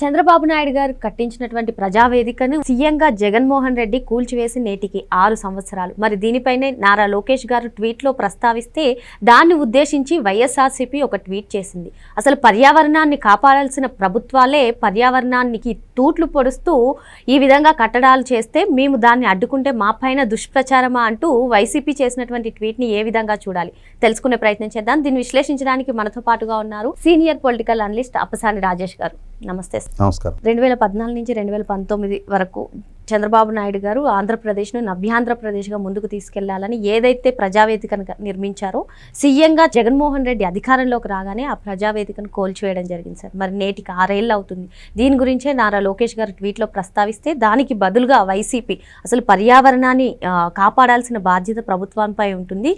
Chandrababu Naidu గారు కట్టించినటువంటి ప్రజావేదికను సీఎంగా జగన్మోహన్ రెడ్డి కూల్చివేసి నేటికి ఆరు సంవత్సరాలు. మరి దీనిపైనే నారా లోకేష్ గారు ట్వీట్లో ప్రస్తావిస్తే దాన్ని ఉద్దేశించి వైఎస్ఆర్సీపీ ఒక ట్వీట్ చేసింది. అసలు పర్యావరణాన్ని కాపాడాల్సిన ప్రభుత్వాలే పర్యావరణానికి తూట్లు పొడుస్తూ ఈ విధంగా కట్టడాలు చేస్తే మేము దాన్ని అడ్డుకుంటే మా పైన దుష్ప్రచారమా అంటూ వైసీపీ చేసినటువంటి ట్వీట్ని ఏ విధంగా చూడాలి? తెలుసుకునే ప్రయత్నం చేద్దాం. దీన్ని విశ్లేషించడానికి మనతో పాటుగా ఉన్నారు senior political analyst Appasani Rajesh గారు. నమస్తే. నమస్కారం రెండు వేల పద్నాలుగు నుంచి రెండు వేల పంతొమ్మిది వరకు చంద్రబాబు నాయుడు గారు ఆంధ్రప్రదేశ్ను నవ్యాంధ్రప్రదేశ్గా ముందుకు తీసుకెళ్ళాలని ఏదైతే ప్రజావేదికను నిర్మించారో సీఎంగా జగన్మోహన్ రెడ్డి అధికారంలోకి రాగానే ఆ ప్రజావేదికను కోల్చివేయడం జరిగింది సార్. మరి నేటికి ఆరేళ్ళు అవుతుంది. దీని గురించే నారా లోకేష్ గారు ట్వీట్లో ప్రస్తావిస్తే దానికి బదులుగా వైసీపీ అసలు పర్యావరణాన్ని కాపాడాల్సిన బాధ్యత ప్రభుత్వంపై ఉంటుంది.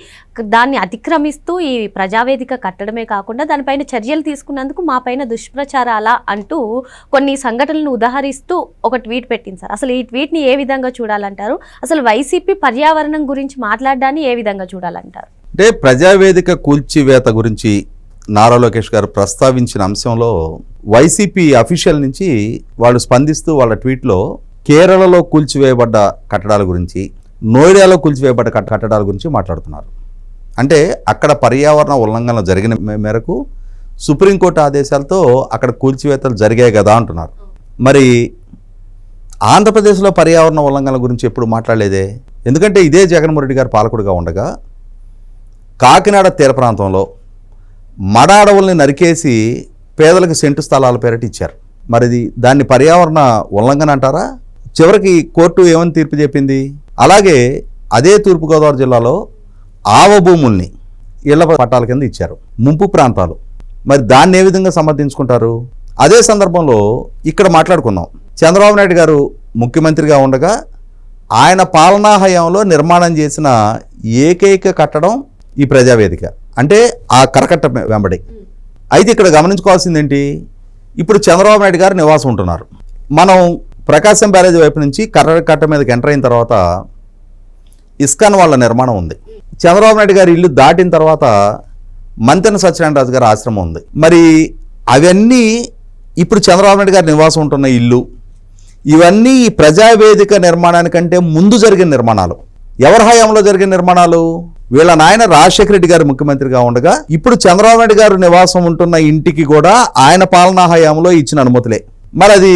దాన్ని అతిక్రమిస్తూ ఈ ప్రజావేదిక కట్టడమే కాకుండా దానిపైన చర్యలు తీసుకున్నందుకు మా పైన అంటూ కొన్ని సంఘటనలను ఉదాహరిస్తూ ఒక ట్వీట్ పెట్టింది సార్. అసలు ఈ ట్వీట్ వీటిని ఏ విధంగా చూడాలంటారు? అసలు వైసీపీ పర్యావరణం గురించి మాట్లాడడాన్ని ఏ విధంగా చూడాలంటారు? అంటే ప్రజావేదిక కూల్చివేత గురించి నారా లోకేష్ గారు ప్రస్తావించిన అంశంలో వైసీపీ అఫీషియల్ నుంచి వాళ్ళు స్పందిస్తూ వాళ్ళ ట్వీట్లో కేరళలో కూల్చివేయబడ్డ కట్టడాల గురించి నోయిడాలో కూల్చివేయబడ్డ కట్టడాల గురించి మాట్లాడుతున్నారు. అంటే అక్కడ పర్యావరణ ఉల్లంఘన జరిగిన మే- మేరకు సుప్రీంకోర్టు ఆదేశాలతో అక్కడ కూల్చివేతలు జరిగాయి కదా అంటున్నారు. మరి ఆంధ్రప్రదేశ్లో పర్యావరణ ఉల్లంఘనల గురించి ఎప్పుడు మాట్లాడలేదే? ఎందుకంటే ఇదే జగన్మోహన్ రెడ్డి గారు పాలకుడిగా ఉండగా కాకినాడ తీర ప్రాంతంలో మడ అడవుల్ని నరికేసి పేదలకు సెంటు స్థలాల పేరటి ఇచ్చారు. మరిది దాన్ని పర్యావరణ ఉల్లంఘన అంటారా? చివరికి కోర్టు ఏమని తీర్పు చెప్పింది? అలాగే అదే తూర్పుగోదావరి జిల్లాలో ఆవ భూముల్ని ఇళ్ళ పట్టాల కింద ఇచ్చారు ముంపు ప్రాంతాలు. మరి దాన్ని ఏ విధంగా సమర్థించుకుంటారు? అదే సందర్భంలో ఇక్కడ మాట్లాడుకుందాం చంద్రబాబు నాయుడు గారు ముఖ్యమంత్రిగా ఉండగా ఆయన పాలనా హయాంలో నిర్మాణం చేసిన ఏకైక కట్టడం ఈ ప్రజావేదిక. అంటే ఆ కరకట్ట వెంబడి. అయితే ఇక్కడ గమనించుకోవాల్సింది ఏంటి ఇప్పుడు చంద్రబాబు నాయుడు గారు నివాసం ఉంటున్నారు. మనం ప్రకాశం బ్యారేజ్ వైపు నుంచి కర్రకట్ట మీదకి ఎంటర్ అయిన తర్వాత ఇస్కాన్ వాళ్ళ నిర్మాణం ఉంది. చంద్రబాబు నాయుడు గారి ఇల్లు దాటిన తర్వాత మంతెన సత్యనారాయణ రాజు గారి ఆశ్రమం ఉంది. మరి అవన్నీ ఇప్పుడు చంద్రబాబు నాయుడు గారి నివాసం ఉంటున్న ఇల్లు ఇవన్నీ ఈ ప్రజావేదిక నిర్మాణానికంటే ముందు జరిగిన నిర్మాణాలు. ఎవరి హయాంలో జరిగిన నిర్మాణాలు? వీళ్ళ నాయన రాజశేఖర రెడ్డి గారు ముఖ్యమంత్రిగా ఉండగా ఇప్పుడు చంద్రబాబు నాయుడు గారు నివాసం ఉంటున్న ఇంటికి కూడా ఆయన పాలనా హయాంలో ఇచ్చిన అనుమతులే. మరి అది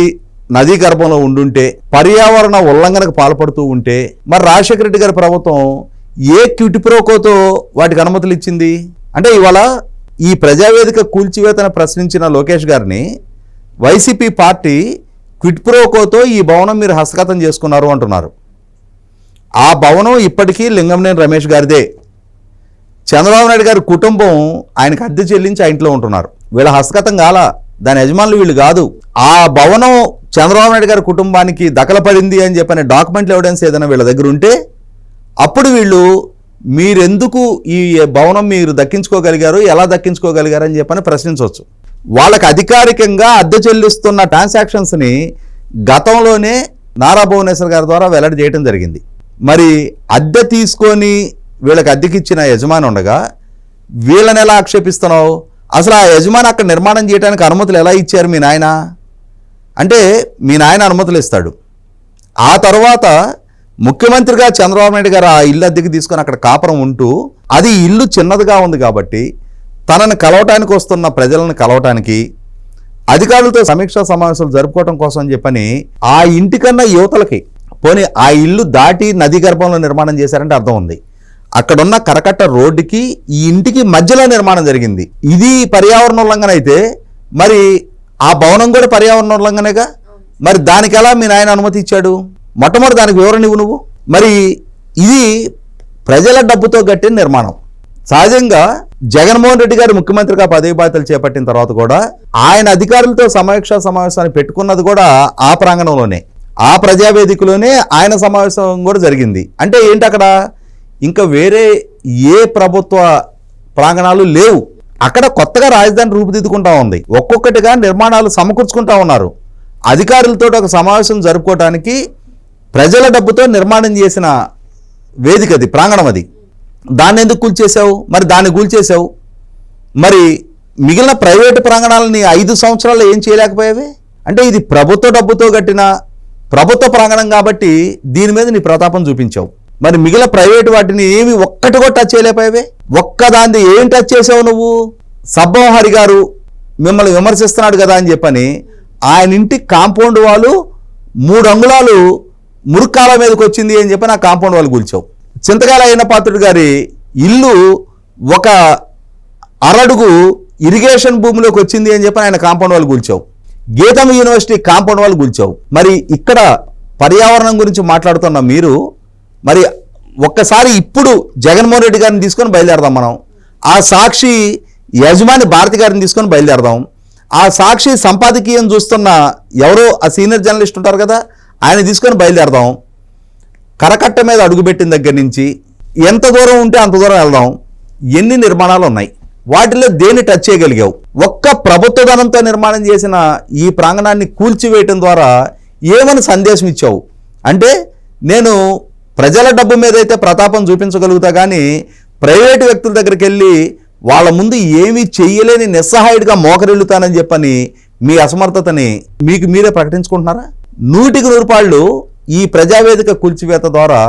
నదీ గర్భంలో ఉండుంటే పర్యావరణ ఉల్లంఘనకు పాల్పడుతూ ఉంటే మరి రాజశేఖర రెడ్డి గారి ప్రభుత్వం ఏ క్యూటిప్రోకోతో వాటికి అనుమతులు ఇచ్చింది? అంటే ఇవాళ ఈ ప్రజావేదిక కూల్చివేతను ప్రశ్నించిన లోకేష్ గారిని వైసీపీ పార్టీ క్విట్ ప్రోకోతో ఈ భవనం మీరు హస్తగతం చేసుకున్నారు అంటున్నారు. ఆ భవనం ఇప్పటికీ లింగంనేని రమేష్ గారిదే. చంద్రబాబు నాయుడు గారి కుటుంబం ఆయనకు అద్దె చెల్లించి ఆ ఇంట్లో ఉంటున్నారు. వీళ్ళ హస్తగతం కాల దాని యజమానులు వీళ్ళు కాదు. ఆ భవనం చంద్రబాబు నాయుడు గారి కుటుంబానికి దఖలపడింది అని చెప్పిన డాక్యుమెంట్లు ఎవిడెన్స్ ఏదైనా వీళ్ళ దగ్గర ఉంటే అప్పుడు వీళ్ళు మీరెందుకు ఈ భవనం మీరు దక్కించుకోగలిగారు ఎలా దక్కించుకోగలిగారు అని చెప్పని ప్రశ్నించవచ్చు. వాళ్ళకి అధికారికంగా అద్దె చెల్లిస్తున్న ట్రాన్సాక్షన్స్ని గతంలోనే నారా భువనేశ్వర్ గారి ద్వారా వెల్లడి చేయడం జరిగింది. మరి అద్దె తీసుకొని వీళ్ళకి అద్దెకిచ్చిన యజమాని ఉండగా వీళ్ళని ఎలా ఆక్షేపిస్తున్నావు? అసలు ఆ యజమాని అక్కడ నిర్మాణం చేయడానికి అనుమతులు ఎలా ఇచ్చారు మీ నాయన? అంటే మీ నాయన అనుమతులు ఇస్తాడు. ఆ తర్వాత ముఖ్యమంత్రిగా చంద్రబాబు నాయుడు గారు ఆ ఇల్లు అద్దెకి తీసుకొని అక్కడ కాపురం ఉంటూ అది ఇల్లు చిన్నదిగా ఉంది కాబట్టి తనని కలవటానికి వస్తున్న ప్రజలను కలవటానికి అధికారులతో సమీక్షా సమావేశాలు జరుపుకోవడం కోసం చెప్పని ఆ ఇంటికన్నా యువతలకి పోనీ ఆ ఇల్లు దాటి నదీ గర్భంలో నిర్మాణం చేశారంటే అర్థం ఉంది. అక్కడున్న కరకట్ట రోడ్డుకి ఈ ఇంటికి మధ్యలో నిర్మాణం జరిగింది. ఇది పర్యావరణ ఉల్లంఘన అయితే మరి ఆ భవనం కూడా పర్యావరణ ఉల్లంఘనేగా? మరి దానికి ఎలా మీ నాయన అనుమతి ఇచ్చాడు? మొట్టమొదటి దానికి వివరణ ఇవ్వు నువ్వు. మరి ఇది ప్రజల డబ్బుతో కట్టిన నిర్మాణం. సహజంగా జగన్మోహన్ రెడ్డి గారు ముఖ్యమంత్రిగా పదవి బాధ్యతలు చేపట్టిన తర్వాత కూడా ఆయన అధికారులతో సమావేశ సమావేశాన్ని పెట్టుకున్నది కూడా ఆ ప్రాంగణంలోనే. ఆ ప్రజావేదికలోనే ఆయన సమావేశం కూడా జరిగింది. అంటే ఏంటి అక్కడ? ఇంకా వేరే ఏ ప్రభుత్వ ప్రాంగణాలు లేవు. అక్కడ కొత్తగా రాజధాని రూపుదిద్దుకుంటా ఉంది. ఒక్కొక్కటిగా నిర్మాణాలు సమకూర్చుకుంటా ఉన్నారు. అధికారులతో ఒక సమావేశం జరుపుకోవడానికి ప్రజల డబ్బుతో నిర్మాణం చేసిన వేదిక అది ప్రాంగణం అది. దాన్ని ఎందుకు కూల్చేశావు మరి దాన్ని కూల్చేశావు మరి మిగిలిన ప్రైవేటు ప్రాంగణాలని ఐదు సంవత్సరాలు ఏం చేయలేకపోయావి? అంటే ఇది ప్రభుత్వ డబ్బుతో కట్టిన ప్రభుత్వ ప్రాంగణం కాబట్టి దీని మీద నీ ప్రతాపం చూపించావు. మరి మిగిలిన ప్రైవేటు వాటిని ఏమి ఒక్కటి కూడా టచ్ చేయలేకపోయావే? ఒక్కదాన్ని ఏం టచ్ చేసావు నువ్వు? సబ్బంహరి గారు మిమ్మల్ని విమర్శిస్తున్నాడు కదా అని చెప్పని ఆయన ఇంటి కాంపౌండ్ వాళ్ళు మూడు అంగుళాలు మురుక్కాల మీదకి వచ్చింది అని చెప్పి నా కాంపౌండ్ వాళ్ళు కూల్చావు. చింతకాల అయ్యనపాత్రుడు గారి ఇల్లు ఒక అరడుగు ఇరిగేషన్ భూమిలోకి వచ్చింది అని చెప్పి ఆయన కాంపౌండ్ వాళ్ళు కూల్చావు. గీతం యూనివర్సిటీ కాంపౌండ్ వాళ్ళు కూల్చావు. మరి ఇక్కడ పర్యావరణం గురించి మాట్లాడుతున్న మీరు మరి ఒక్కసారి ఇప్పుడు జగన్మోహన్ రెడ్డి గారిని తీసుకొని బయలుదేరదాం మనం. ఆ సాక్షి యజమాని భారతి గారిని తీసుకొని బయలుదేరదాం. ఆ సాక్షి సంపాదకీయం చూస్తున్న ఎవరో ఆ సీనియర్ జర్నలిస్ట్ ఉంటారు కదా ఆయన తీసుకొని బయలుదేరదాం. కరకట్ట మీద అడుగుపెట్టిన దగ్గర నుంచి ఎంత దూరం ఉంటే అంత దూరం వెళ్దాం. ఎన్ని నిర్మాణాలు ఉన్నాయి? వాటిలో దేన్ని టచ్ చేయగలిగావు? ఒక్క ప్రభుత్వ ధనంతో నిర్మాణం చేసిన ఈ ప్రాంగణాన్ని కూల్చివేయటం ద్వారా ఏమని సందేశం ఇచ్చావు? అంటే నేను ప్రజల డబ్బు మీదైతే ప్రతాపం చూపించగలుగుతా కానీ ప్రైవేటు వ్యక్తుల దగ్గరికి వెళ్ళి వాళ్ళ ముందు ఏమీ చెయ్యలేని నిస్సహాయుడిగా మోకరిల్లుతానని చెప్పని మీ అసమర్థతని మీకు మీరే ప్రకటించుకుంటున్నారా? నూటికి నూరుపాళ్ళు ఈ ప్రజావేదిక కూల్చివేత ద్వారా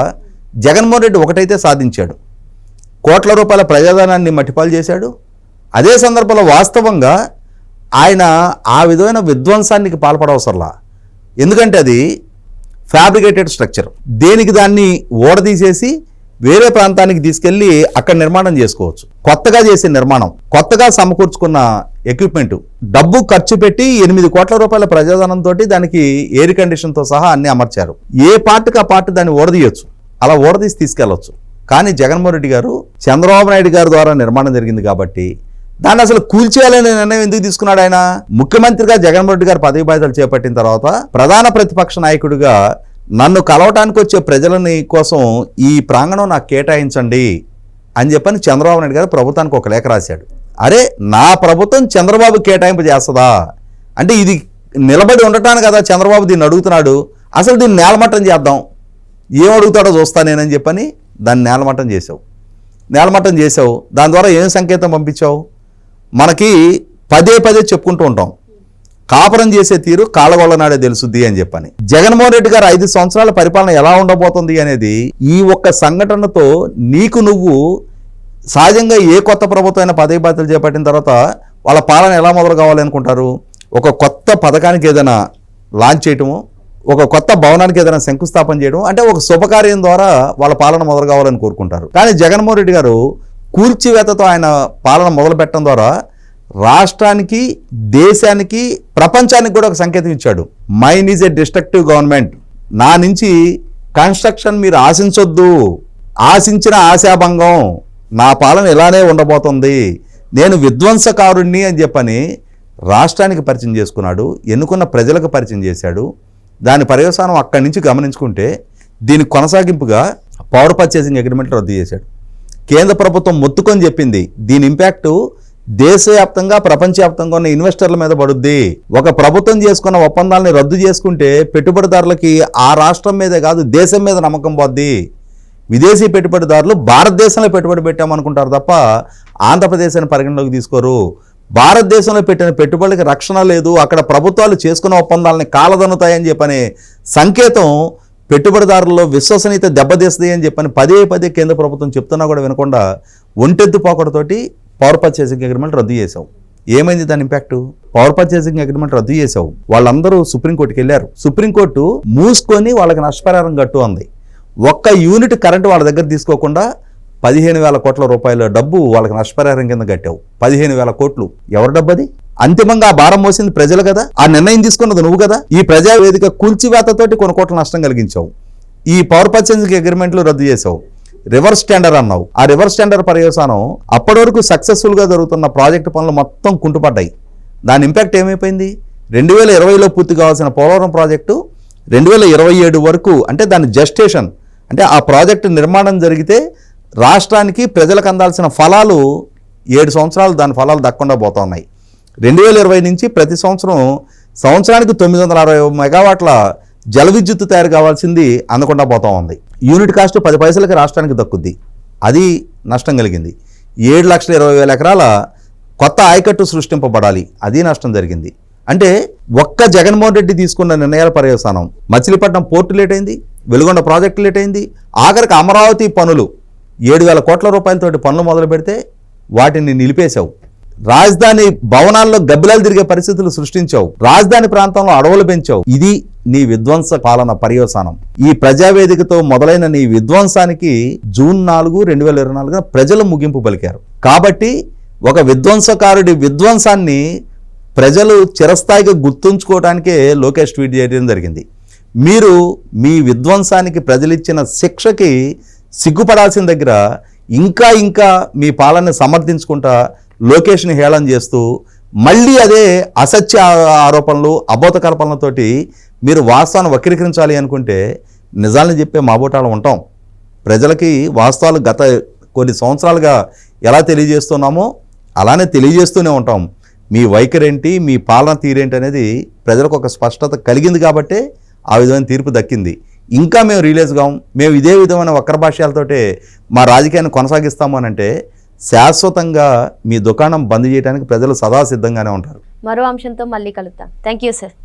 జగన్మోహన్ రెడ్డి ఒకటైతే సాధించాడు. కోట్ల రూపాయల ప్రజాధనాన్ని మట్టిపాలు చేశాడు. అదే సందర్భంలో వాస్తవంగా ఆయన ఆ విధమైన విధ్వంసానికి పాల్పడవసరలా. ఎందుకంటే అది ఫ్యాబ్రికేటెడ్ స్ట్రక్చర్. దేనికి దాన్ని ఓడదీసేసి వేరే ప్రాంతానికి తీసుకెళ్ళి అక్కడ నిర్మాణం చేసుకోవచ్చు. కొత్తగా చేసే నిర్మాణం కొత్తగా సమకూర్చుకున్న ఎక్విప్మెంట్ డబ్బు ఖర్చు పెట్టి ఎనిమిది కోట్ల రూపాయల ప్రజాధనంతో దానికి ఎయిర్ కండిషన్తో సహా అన్ని అమర్చారు. ఏ పార్ట్కి ఆ పార్ట్ దాన్ని ఓడదీయొచ్చు. అలా ఓడదీసి తీసుకెళ్ళవచ్చు కానీ జగన్మోహన్ రెడ్డి గారు చంద్రబాబు నాయుడు గారి ద్వారా నిర్మాణం జరిగింది కాబట్టి దాన్ని అసలు కూల్చేయాలనే నిర్ణయం ఎందుకు తీసుకున్నాడు ఆయన? ముఖ్యమంత్రిగా జగన్మోహన్ రెడ్డి గారు పదవి బాధ్యతలు చేపట్టిన తర్వాత ప్రధాన ప్రతిపక్ష నాయకుడిగా నన్ను కలవటానికి వచ్చే ప్రజలని కోసం ఈ ప్రాంగణం నాకు కేటాయించండి అని చెప్పని చంద్రబాబు నాయుడు గారు ప్రభుత్వానికి ఒక లేఖ రాశాడు. అరే నా ప్రభుత్వం చంద్రబాబు కేటాయింపు చేస్తుందా? అంటే ఇది నిలబడి ఉండటానికి కదా చంద్రబాబు దీన్ని అడుగుతున్నాడు. అసలు దీన్ని నేలమట్టం చేద్దాం. ఏం అడుగుతాడో చూస్తా నేనని చెప్పని దాన్ని నేలమట్టం చేసావు నేలమట్టం చేసావు దాని ద్వారా ఏం సంకేతం పంపించావు? మనకి పదే పదే చెప్పుకుంటూ ఉంటాం. కాపురం చేసే తీరు కాళ్ళగొళ్ళనాడే తెలుసుద్ది అని చెప్పని. జగన్మోహన్ రెడ్డి గారు ఐదు సంవత్సరాల పరిపాలన ఎలా ఉండబోతుంది అనేది ఈ ఒక్క సంఘటనతో నీకు నువ్వు సహజంగా ఏ కొత్త ప్రభుత్వం అయినా పదవి బాధ్యతలు చేపట్టిన తర్వాత వాళ్ళ పాలన ఎలా మొదలు కావాలి అనుకుంటారు? ఒక కొత్త పథకానికి ఏదైనా లాంచ్ చేయటము ఒక కొత్త భవనానికి ఏదైనా శంకుస్థాపన చేయడం అంటే ఒక శుభకార్యం ద్వారా వాళ్ళ పాలన మొదలు కావాలని కోరుకుంటారు. కానీ జగన్మోహన్ రెడ్డి గారు కూల్చివేతతో ఆయన పాలన మొదలు పెట్టడం ద్వారా రాష్ట్రానికి దేశానికి ప్రపంచానికి కూడా ఒక సంకేతం ఇచ్చాడు. Mine is a destructive government నా నుంచి కన్స్ట్రక్షన్ మీరు ఆశించొద్దు. ఆశించిన ఆశాభంగం. నా పాలన ఇలానే ఉండబోతుంది. నేను విధ్వంసకారుణ్ణి అని చెప్పని రాష్ట్రానికి పరిచయం చేసుకున్నాడు ఎన్నుకున్న ప్రజలకు పరిచయం చేశాడు. దాని పర్యవసానం అక్కడి నుంచి గమనించుకుంటే దీని కొనసాగింపుగా పవర్ పర్చేసింగ్ అగ్రిమెంట్ రద్దు చేశాడు. కేంద్ర ప్రభుత్వం మొత్తుకొని చెప్పింది దీని ఇంపాక్టు దేశవ్యాప్తంగా ప్రపంచవ్యాప్తంగా ఉన్న ఇన్వెస్టర్ల మీద పడుద్ది. ఒక ప్రభుత్వం చేసుకున్న ఒప్పందాలని రద్దు చేసుకుంటే పెట్టుబడిదారులకి ఆ రాష్ట్రం మీదే కాదు దేశం మీద నమ్మకం పోద్ది. విదేశీ పెట్టుబడిదారులు భారతదేశంలో పెట్టుబడి పెట్టామనుకుంటారు తప్ప ఆంధ్రప్రదేశాన్ని పరిగణలోకి తీసుకోరు. భారతదేశంలో పెట్టిన పెట్టుబడికి రక్షణ లేదు. అక్కడ ప్రభుత్వాలు చేసుకున్న ఒప్పందాలని కాలదన్నుతాయని చెప్పనే సంకేతం పెట్టుబడిదారుల్లో విశ్వసనీయత దెబ్బతీస్తుంది అని చెప్పని పదే పదే కేంద్ర ప్రభుత్వం చెప్తున్నా కూడా వినకుండా ఒంటెత్తు పోకడతోటి పవర్ పర్చేసింగ్ అగ్రిమెంట్ రద్దు చేశావు. ఏమైంది దాని ఇంపాక్ట్? పవర్ పర్చేసింగ్ అగ్రిమెంట్ రద్దు చేశావు. వాళ్ళందరూ సుప్రీంకోర్టుకి వెళ్ళారు. సుప్రీంకోర్టు మూసుకొని వాళ్ళకి నష్టపరిహారం కట్టు అంది. ఒక్క యూనిట్ కరెంటు వాళ్ళ దగ్గర తీసుకోకుండా పదిహేను వేల కోట్ల రూపాయల డబ్బు వాళ్ళకి నష్టపరిహారం కింద కట్టావు. పదిహేను వేల కోట్లు. ఎవరి డబ్బు అది? అంతిమంగా ఆ భారం మోసింది ప్రజలు కదా? ఆ నిర్ణయం తీసుకున్నది నువ్వు కదా? ఈ ప్రజా వేదిక కూల్చివేతతోటి కొన్ని కోట్ల నష్టం కలిగించావు. ఈ పవర్ పర్చేసింగ్ అగ్రిమెంట్లు రద్దు చేసావు రివర్స్ టెండర్ అన్నావు. ఆ రివర్స్ టెండర్ పర్యవసానం అప్పటి వరకు సక్సెస్ఫుల్గా జరుగుతున్న ప్రాజెక్టు పనులు మొత్తం కుంటుపడ్డాయి. దాని ఇంపాక్ట్ ఏమైపోయింది? రెండు వేల ఇరవైలో పూర్తి కావాల్సిన పోలవరం ప్రాజెక్టు రెండు వేల ఇరవై ఏడు వరకు అంటే దాని జస్టేషన్ అంటే ఆ ప్రాజెక్టు నిర్మాణం జరిగితే రాష్ట్రానికి ప్రజలకు అందాల్సిన ఫలాలు ఏడు సంవత్సరాలు దాని ఫలాలు దక్కకుండా పోతా ఉన్నాయి. రెండు వేల ఇరవై నుంచి ప్రతి సంవత్సరం సంవత్సరానికి తొమ్మిది వందల అరవై మెగావాట్ల జల విద్యుత్ తయారు కావాల్సింది అందకుండా పోతా ఉంది. యూనిట్ కాస్ట్ పది పైసలకి రాష్ట్రానికి దక్కుద్ది. అది నష్టం కలిగింది. ఏడు లక్షల ఇరవై వేల ఎకరాల కొత్త ఆయకట్టు సృష్టింపబడాలి. అది నష్టం జరిగింది. అంటే ఒక్క జగన్మోహన్ రెడ్డి తీసుకున్న నిర్ణయాల పర్యవసానం మచిలీపట్నం పోర్టు లేట్ అయింది. వెలుగొండ ప్రాజెక్టు లేట్ అయింది. ఆఖరికి అమరావతి పనులు ఏడు వేల కోట్ల రూపాయలతోటి పనులు మొదలు పెడితే వాటిని నిలిపేశావు. రాజధాని భవనాల్లో గబ్బిలాలు తిరిగే పరిస్థితులు సృష్టించావు. రాజధాని ప్రాంతంలో అడవులు పెంచావు. ఇది నీ విధ్వంస పాలన పర్యవసానం. ఈ ప్రజావేదికతో మొదలైన నీ విధ్వంసానికి జూన్ నాలుగు రెండు వేల ఇరవై నాలుగున ప్రజలు ముగింపు పలికారు. కాబట్టి ఒక విధ్వంసకారుడి విధ్వంసాన్ని ప్రజలు చిరస్థాయిగా గుర్తుంచుకోవడానికే లోకేష్ ట్వీట్ చేయడం జరిగింది. మీరు మీ విధ్వంసానికి ప్రజలిచ్చిన శిక్షకి సిగ్గుపడాల్సిన దగ్గర ఇంకా ఇంకా మీ పాలన సమర్థించుకుంటా లోకేష్ని హేళన చేస్తూ మళ్ళీ అదే అసత్య ఆరోపణలు అబోధ కల్పనలతోటి మీరు వాస్తవాన్ని వక్రీకరించాలి అనుకుంటే నిజాలను చెప్పే మాబోటాలు ఉంటాం. ప్రజలకి వాస్తవాలు గత కొన్ని సంవత్సరాలుగా ఎలా తెలియజేస్తున్నామో అలానే తెలియజేస్తూనే ఉంటాం. మీ వైఖరేంటి మీ పాలన తీరేంటి అనేది ప్రజలకు ఒక స్పష్టత కలిగింది కాబట్టే ఆ విధమైన తీర్పు దక్కింది. ఇంకా మేము రిలీజ్ కాం మేము ఇదే విధమైన వక్రభాష్యాలతోటే మా రాజకీయాన్ని కొనసాగిస్తాము అని అంటే శాశ్వతంగా మీ దుకాణం బంద్ చేయడానికి ప్రజలు సదా సిద్ధంగానే ఉంటారు. మరో అంశంతో మళ్ళీ కలుద్దాం. Thank you sir